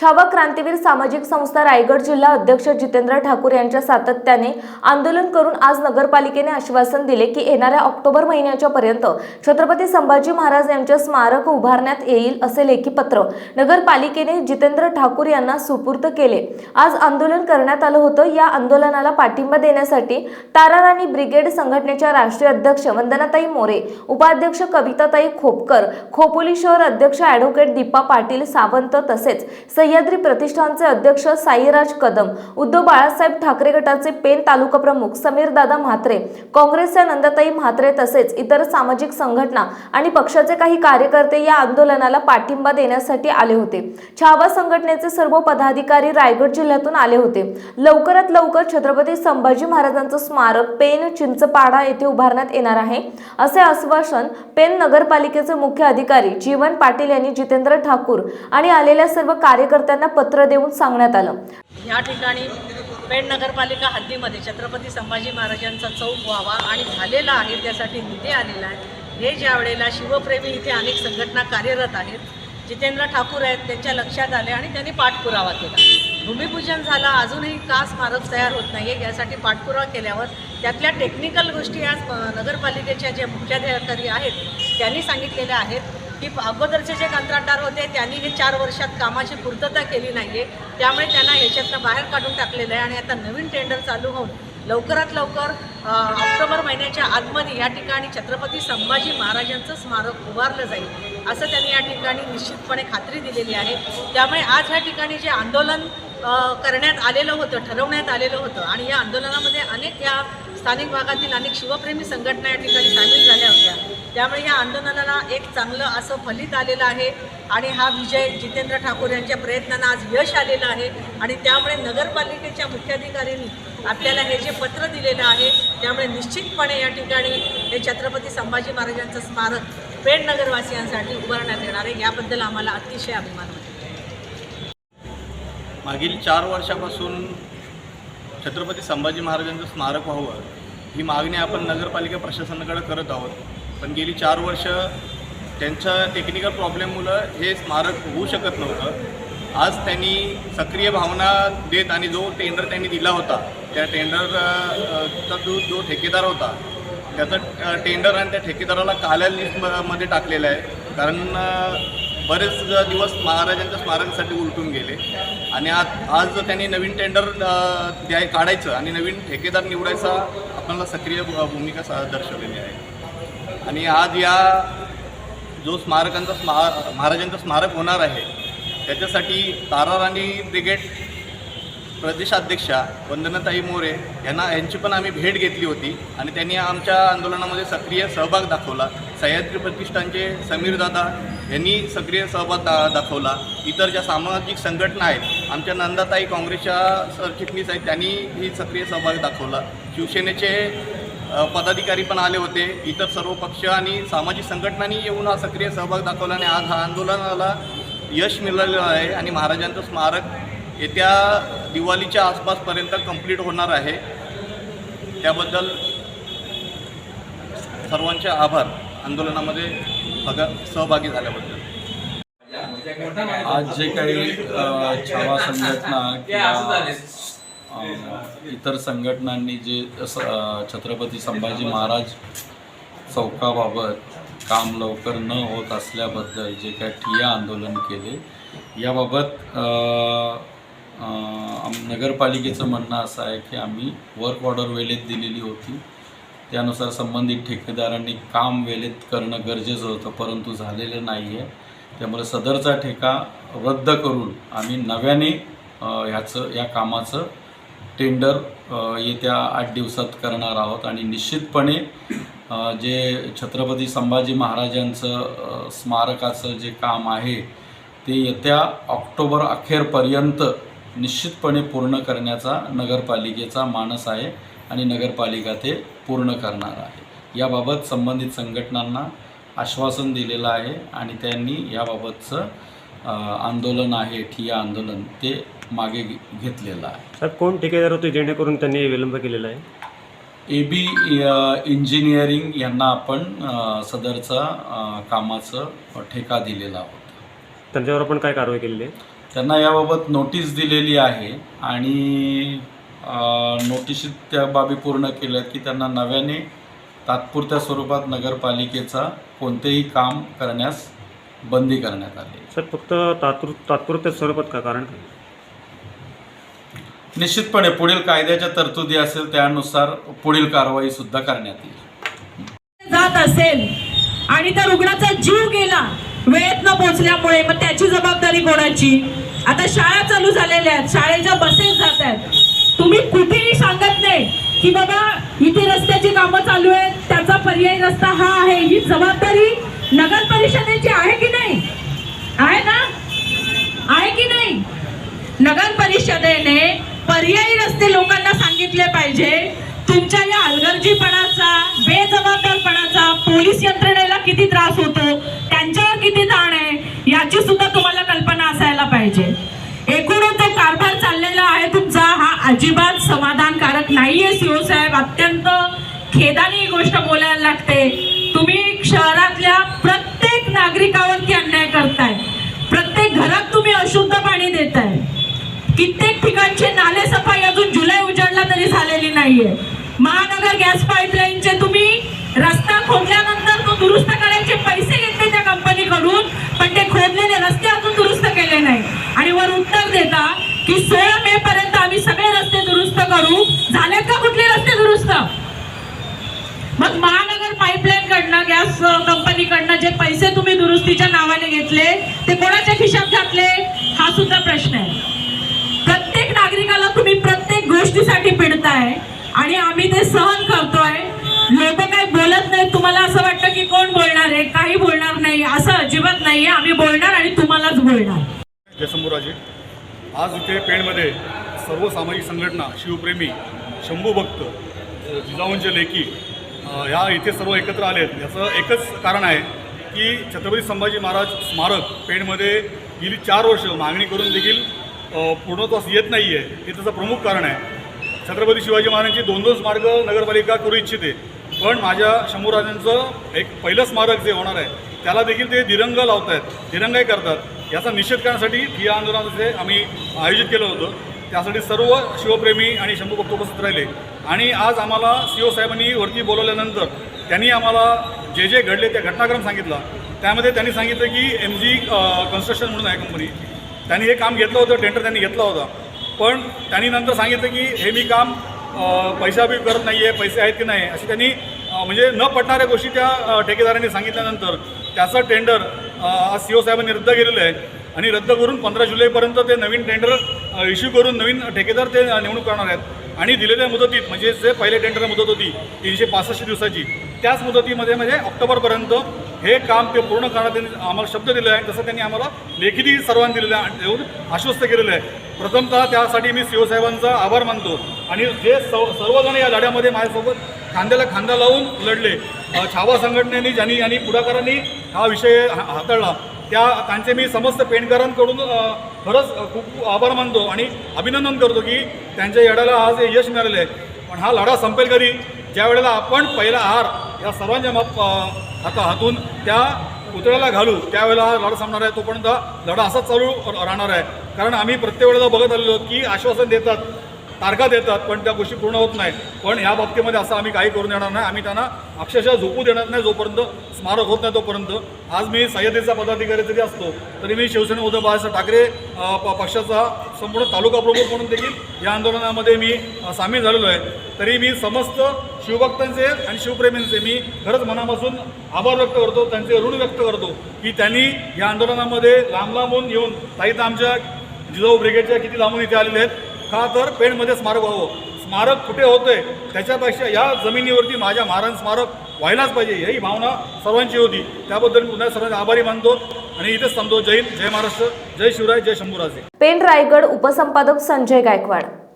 छावा क्रांतीवीर सामाजिक संस्था रायगड जिल्हा अध्यक्ष जितेंद्र ठाकूर यांच्या सातत्याने आंदोलन करून आज नगरपालिकेने आश्वासन दिले की येणाऱ्या ऑक्टोबर महिन्याच्या पर्यंत छत्रपती संभाजी महाराज यांचे स्मारक उभारण्यात येईल असे लेखी पत्र नगरपालिकेने जितेंद्र ठाकूर यांना सुपूर्द केले. आज आंदोलन करण्यात आलं होतं. या आंदोलनाला पाठिंबा देण्यासाठी ताराराणी ब्रिगेड संघटनेच्या राष्ट्रीय अध्यक्ष वंदनाताई मोरे उपाध्यक्ष कविताताई खोपकर खोपोली शहर अध्यक्ष ॲडव्होकेट दीपा पाटील सावंत तसेच सह्याद्री प्रतिष्ठानचे अध्यक्ष साईराज कदम उद्धव बाळासाहेब ठाकरे गटाचे पेन तालुका प्रमुख समीरदादा म्हात्रे काँग्रेसच्या नंदाताई म्हात्रे तसेच इतर सामाजिक संघटना आणि पक्षाचे काही कार्यकर्ते या आंदोलनाला पाठिंबा देण्यासाठी आले होते. छावा संघटनेचे सर्व पदाधिकारी रायगड जिल्ह्यातून आले होते. लवकरात लवकर छत्रपती संभाजी महाराजांचं स्मारक पेन चिंचपाडा येथे उभारण्यात येणार आहे असे आश्वासन पेन नगरपालिकेचे मुख्य अधिकारी जीवन पाटील यांनी जितेंद्र ठाकूर आणि आलेल्या सर्व कार्यकर्त्यांना पत्र देऊन सांगण्यात आलं. या ठिकाणी पेण नगरपालिका हद्दीमध्ये छत्रपती संभाजी महाराजांचा चौक व्हावा आणि झालेला आहे त्यासाठी निधी आलेला आहे. हे ज्या वेळेला शिवप्रेमी इथे अनेक संघटना कार्यरत आहेत जितेंद्र ठाकूर आहेत त्यांच्या लक्षात आले आणि त्यांनी पाठपुरावा केला. भूमिपूजन झालं अजूनही का स्मारक तयार होत नाही आहे यासाठी पाठपुरावा केल्यावर त्यातल्या टेक्निकल गोष्टी आज नगरपालिकेच्या जे मुख्याधिकारी आहेत त्यांनी सांगितलेल्या आहेत. की अगोदरचे जे कंत्राटदार होते त्यांनी हे चार वर्षात कामाची पूर्तता केली नाही आहे त्यामुळे त्यांना ह्याच्यातनं बाहेर काढून टाकलेलं आहे आणि आता नवीन टेंडर चालू होऊन लवकरात लवकर ऑक्टोबर महिन्याच्या आतमध्ये या ठिकाणी छत्रपती संभाजी महाराजांचं स्मारक उभारलं जाईल असं त्यांनी या ठिकाणी निश्चितपणे खात्री दिलेली आहे. त्यामुळे आज ह्या ठिकाणी जे आंदोलन करण्यात आलेलं होतं ठरवण्यात आलेलं होतं आणि या आंदोलनामध्ये अनेक या स्थानिक भागातील अनेक शिवप्रेमी संघटना या ठिकाणी सामील झाल्या होत्या. त्यामुळे या आंदोलनाला एक चांगलं असं फलित आलेलं आहे आणि हा विजय जितेंद्र ठाकूर यांच्या प्रयत्नांना आज यश आलेलं आहे आणि त्यामुळे नगरपालिकेच्या मुख्याधिकाऱ्यांनी आपल्याला हे जे पत्र दिलेलं आहे त्यामुळे निश्चितपणे या ठिकाणी हे छत्रपती संभाजी महाराजांचं स्मारक पेण नगरवासियांसाठी उभारण्यात येणार आहे. याबद्दल आम्हाला अतिशय अभिमान वाटतो. मागील चार वर्षापासून छत्रपती संभाजी महाराजांचं स्मारक व्हावं ही मागणी आपण नगरपालिका प्रशासनाकडे करत आहोत. पण गेली चार वर्ष त्यांच्या टेक्निकल प्रॉब्लेममुळं हे स्मारक होऊ शकत नव्हतं. आज त्यांनी सक्रिय भावना देत आणि जो टेंडर त्यांनी दिला होता त्या टेंडरचा जो जो ठेकेदार होता त्याचं टेंडर आणि त्या ठेकेदाराला काल्या लिस्टमध्ये टाकलेलं आहे. कारण बरेच दिवस महाराजांच्या स्मारकासाठी उलटून गेले. आणि आज आज त्यांनी नवीन टेंडर द्याय काढायचं आणि नवीन ठेकेदार निवडायचा आपल्याला सक्रिय भूमिका सा दर्शवलेली आहे. आणि आज या जो स्मारकांचा स्मा महाराजांचं स्मारक होणार आहे त्याच्यासाठी ताराराणी ब्रिगेड प्रदेशाध्यक्षा वंदनाताई मोरे यांना यांची पण आम्ही भेट घेतली होती आणि त्यांनी आमच्या आंदोलनामध्ये सक्रिय सहभाग दाखवला. सह्याद्री प्रतिष्ठानचे समीरदादा यांनी सक्रिय सहभाग दा दाखवला. इतर ज्या सामाजिक संघटना आहेत आमच्या नंदाताई काँग्रेसच्या सरचिटणीस आहेत त्यांनी ही सक्रिय सहभाग दाखवला. शिवसेनेचे पदाधिकारी पण आले होते. इतर सर्व पक्ष आणि सामाजिक संघटनांनी येऊन हा सक्रिय सहभाग दाखवला आणि आज हा आंदोलनाला यश मिळालेलं आहे आणि महाराजांचं स्मारक येत्या दिवाळीच्या आसपासपर्यंत कंप्लीट होणार आहे. त्याबद्दल सर्वांचे आभार. आंदोलनामध्ये सहभागी झाल्याबद्दल. आज जे काही छावा संघटना किंवा इतर संघटनांनी जे छत्रपती संभाजी महाराज चौकाबाबत काम लवकर न होत असल्याबद्दल जे काही ठिया आंदोलन केले याबाबत नगरपालिकेचं म्हणणं असं आहे की आम्ही वर्क ऑर्डर वेळेत दिलेली होती. त्यानुसार संबंधित ठेकेदारांनी काम वेळेत करणं गरजेचं होतं परंतु झालेलं नाही आहे त्यामुळे सदरचा ठेका रद्द करून आम्ही नव्याने ह्याचं या कामाचं टेंडर येत्या आठ दिवसात करणार आहोत. आणि निश्चितपणे जे छत्रपती संभाजी महाराजांचं स्मारकाचं जे काम आहे ते येत्या ऑक्टोबर अखेरपर्यंत निश्चितपणे पूर्ण करण्याचा नगरपालिकेचा मानस आहे आणि नगरपालिका ते पूर्ण करणार आहे. याबाबत संबंधित संघटनांना आश्वासन दिलेलं आहे आणि त्यांनी याबाबतचं आंदोलन आहे ठिय्या आंदोलन ते मागे घेतलेलं आहे. साहेब कोण ठेकेदार होते जेणेकरून त्यांनी विलंब केलेला आहे? ए बी इंजिनिअरिंग यांना आपण सदरचा कामाचं ठेका दिलेला होता. त्यांच्यावर आपण काय कारवाई केलेली आहे? त्यांना याबाबत नोटीस दिलेली आहे आणि नोटिशीत त्या बाबी पूर्ण केल्या की त्यांना नव्याने तात्पुरत्या स्वरूपात नगरपालिकेचा कोणतेही काम करण्यास बंदी करण्यात आली. सर फक्त तात्पुर तात्पुरत्या स्वरूपात का? कारण काय? निश्चितपणे पुढील कायद्याच्या तरतुदी असेल त्यानुसार पुढील कारवाई सुद्धा करण्यात येईल. जात असेल आणि त्या रुग्णाचा जीव गेला वेळेत न पोहोचल्यामुळे मग त्याची जबाबदारी कोणाची? आता शाळा चालू झालेल्या आहेत शाळेच्या बसेस जात आहेत. तुम्ही कुठेही सांगत नाही की बाबा इथे रस्त्याची कामं चालू आहेत त्याचा पर्यायी रस्ता हा आहे. ही जबाबदारी नगर परिषदेची आहे की नाही? आहे ना? आहे की नाही? नगर परिषदेने पर्यायी रस्ते लोकांना सांगितले पाहिजे. तुमच्या या हलगर्जीपणाचा बेजबाबदारपणाचा पोलीस यंत्रणेला किती त्रास होतो त्यांच्यावर किती ताण आहे याची सुद्धा तुम्हाला कल्पना असायला पाहिजे. एकूणच जो कारभार चाललेला आहे तुमचा हा अजिबात समाधान नाहीये सीओ साहेब अत्यंत खेदाने ही गोष्ट बोलायला लागते. तुम्ही शहरातल्या प्रत्येक नागरिकावरती अन्याय करताय. प्रत्येक घरात तुम्ही अशुद्ध पाणी देताय. कित्येक ठिकाणचे नाले सफाई अजून जुलै उजडला तरी झालेली नाहीये. महानगर गॅस पाईपलाईनचे तुम्ही रस्ता खोदल्यानंतर तो दुरुस्त करायचे पैसे घेतले त्या कंपनीकडून पण ते खोदलेले रस्ते अजून दुरुस्त केले नाही. आणि वर उत्तर देता की सोळा मे पर्यंत आम्ही सगळे दुरुस्त करू? झालेत का कुठले रस्ते दुरुस्त? मग महानगर पाईपलाईन कडनं गॅस कंपनीकडनं जे पैसे तुम्ही दुरुस्तीच्या नावाने घेतले ते कोणाच्या खिशात घातले? हा सुद्धा प्रश्न आहे. प्रत्येक नागरिकाला तुम्ही प्रत्येक गोष्टीसाठी पिडताय आणि आम्ही ते सहन करतोय. लोक काही बोलत नाही तुम्हाला असं वाटतं की कोण बोलणार आहे? काही बोलणार नाही असं अजिबात नाहीये. आम्ही बोलणार आणि तुम्हालाच बोलणार. आज इथे पेणमध्ये सर्व सामाजिक संघटना शिवप्रेमी शंभू भक्त जिजाऊंचे लेखी ह्या इथे सर्व एकत्र आले आहेत. याचं एकच कारण आहे की छत्रपती संभाजी महाराज स्मारक पेणमध्ये गेली चार वर्ष मागणी करून देखील पूर्णत्वास येत नाही आहे हे त्याचं प्रमुख कारण आहे. छत्रपती शिवाजी महाराजांची दोन दोन स्मारक नगरपालिका करू इच्छिते पण माझ्या शंभूराजांचं एक पहिलं स्मारक जे होणार आहे त्याला देखील ते दिरंग लावत आहेत दिरंगाई करतात. याचा निषेध करण्यासाठी ठिया आंदोलनाचे आम्ही आयोजित केलं होतं. त्यासाठी सर्व शिवप्रेमी आणि शंभू भक्त उपस्थित राहिले. आणि आज आम्हाला सी ओ साहेबांनी वरती बोलवल्यानंतर त्यांनी आम्हाला जे जे घडले त्या घटनाक्रम सांगितला. त्यामध्ये त्यांनी सांगितलं की एम जी कन्स्ट्रक्शन म्हणून आहे कंपनी त्यांनी हे काम घेतलं होतं टेंडर त्यांनी घेतला होता. पण त्यांनी नंतर सांगितलं की हे मी काम पैसा पैशाबी करत नाही आहे पैसे आहेत की नाही अशी त्यांनी म्हणजे न पटणाऱ्या गोष्टी त्या ठेकेदारांनी सांगितल्यानंतर त्याचं टेंडर सी ओ साहेबांनी रद्द केलेलं आहे. आणि रद्द करून पंधरा जुलैपर्यंत ते नवीन टेंडर इश्यू करून नवीन ठेकेदार ते निवडणूक नेमणूक करणार आहेत. आणि दिलेल्या मुदतीत म्हणजे जे पहिले टेंडर मुदत होती तीनशे पासष्ट दिवसाची त्याच मुदतीमध्ये म्हणजे ऑक्टोबरपर्यंत हे काम ते पूर्ण करण्यात त्यांनी आम्हाला शब्द दिले आहे. तसं त्यांनी आम्हाला लेखीही सर्वांनी दिलेलं आहे आणि देऊन आश्वस्त केलेलं आहे. प्रथमतः त्यासाठी मी सी साहेबांचा आभार मानतो. आणि जे सर्वजण या लढ्यामध्ये माझ्यासोबत खांद्याला खांदा लावून लढले. छावा संघटनेने ज्यांनी आणि पुढाकारांनी हा विषय हा- हाताळला. त्या त्यांचे मी समस्त पेणकरांकडून खरंच खूप आभार मानतो आणि अभिनंदन करतो की त्यांच्या लढ्याला आज यश मिळालेलं आहे पण हा लढा संपेल कधी? ज्या वेळेला आपण पहिला आहार या सर्वांच्या माप हाता हातून त्या पुतळ्याला घालू त्यावेळेला हा लढा संपणार आहे. तोपर्यंत लढा असाच चालू राहणार आहे. कारण आम्ही प्रत्येक वेळेला बघत आलेलो की आश्वासन देतात तारखा देतात पण त्या गोष्टी पूर्ण होत नाही पण ह्या बाबतीमध्ये असं आम्ही काही करून देणार नाही. आम्ही त्यांना अक्षरशः झोपू देणार नाही जोपर्यंत स्मारक होत नाही तोपर्यंत. आज मी सह्याद्रीचा पदाधिकारी जरी असतो तरी मी शिवसेना उद्धव बाळासाहेब ठाकरे प- पक्षाचा संपूर्ण तालुका प्रमुख म्हणून देखील या आंदोलनामध्ये मी सामील झालेलो आहे. तरी मी समस्त शिवभक्तांचे आणि शिवप्रेमींचे मी खरंच मनापासून आभार व्यक्त करतो त्यांचे ऋण व्यक्त करतो की त्यांनी या आंदोलनामध्ये लांब लांबून येऊन साहित्य आमच्या जिजाऊ ब्रिगेडच्या किती लांबून इथे आलेले आहेत का तर पेणमध्ये स्मारक व्हावं. स्मारक कुठे होतंय? त्याच्यापेक्षा या जमिनीवरती माझ्या महाराज स्मारक व्हायलाच पाहिजे. ही भावना सर्वांची होती. त्याबद्दल मी पुन्हा सर्वांना आभारी मानतो आणि इथेच थांबतो. जय हिंद जय महाराष्ट्र जय शिवराय जय शंभूराजे. पेण रायगड उपसंपादक संजय गायकवाड.